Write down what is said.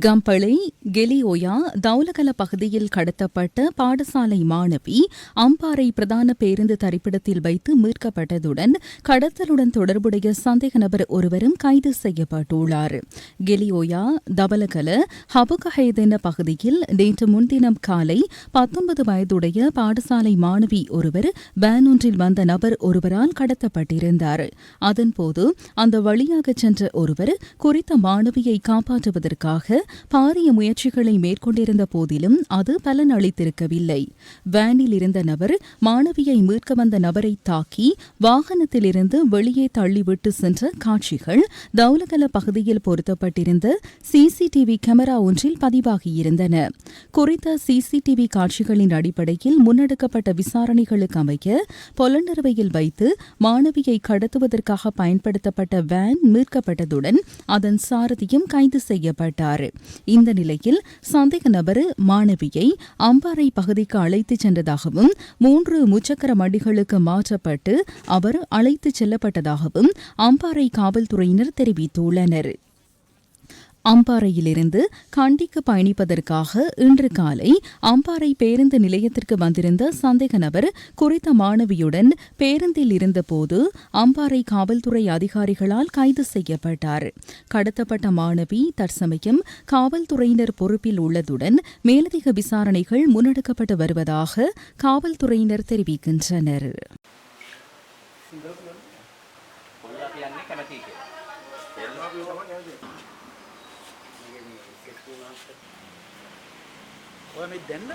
கம்பளை கெலியோயா தௌலகல பகுதியில் கடத்தப்பட்ட பாடசாலை மாணவி அம்பாறை பிரதான பேருந்து தரிப்பிடத்தில் வைத்து மீட்கப்பட்டதுடன் கடத்தலுடன் தொடர்புடைய சந்தேக நபர் ஒருவரும் கைது செய்யப்பட்டுள்ளார். கெலியோயா தபலகல ஹபுகஹைதென பகுதியில் நேற்று முன்தினம் காலை பத்தொன்பது வயதுடைய பாடசாலை மாணவி ஒருவர் வேன் ஒன்றில் வந்த நபர் ஒருவரால் கடத்தப்பட்டிருந்தார். அதன்போது அந்த வழியாக சென்ற ஒருவர் குறித்த மாணவியை காப்பாற்றுவதற்காக பாரிய முயற்சிகளை மேற்கொண்டிருந்த போதிலும் அது பலன் அளித்திருக்கவில்லை வேனில் இருந்த நபர் மாணவியை மீட்க வந்த நபரை தாக்கி வாகனத்திலிருந்து வெளியே தள்ளிவிட்டு சென்ற காட்சிகள் தௌலகல பகுதியில் பொருத்தப்பட்டிருந்த சிசிடிவி கேமரா ஒன்றில் பதிவாகியிருந்தன. குறித்த சிசிடிவி காட்சிகளின் அடிப்படையில் முன்னெடுக்கப்பட்ட விசாரணைகளுக்கு அமைய பொலனறுவையில் வைத்து மாணவியை கடத்துவதற்காக பயன்படுத்தப்பட்ட வேன் மீட்கப்பட்டதுடன் அதன் சாரதியும் கைது செய்யப்பட்டார். இந்த நிலையில் சந்தேக நபர் மாணவியை அம்பாறை பகுதிக்கு அழைத்துச் சென்றதாகவும் மூன்று முச்சக்கர மடிகளுக்கு மாற்றப்பட்டு அவர் அழைத்துச் செல்லப்பட்டதாகவும் அம்பாறை காவல்துறையினர் தெரிவித்துள்ளனர். அம்பாறையிலிருந்து கண்டிக்கு பயணிப்பதற்காக இன்று காலை அம்பாறை பேருந்து நிலையத்திற்கு வந்திருந்த சந்தேக நபர் குறித்த மாணவியுடன் பேருந்தில் இருந்தபோது அம்பாறை காவல்துறை அதிகாரிகளால் கைது செய்யப்பட்டார் கடத்தப்பட்ட மாணவி தற்சமயம் காவல்துறையினர் பொறுப்பில் உள்ளதுடன் மேலதிக விசாரணைகள் முன்னெடுக்கப்பட்டு வருவதாக காவல்துறையினர் தெரிவிக்கின்றனர் Thank. කැමති කියලා. ඔය මේ දැන්න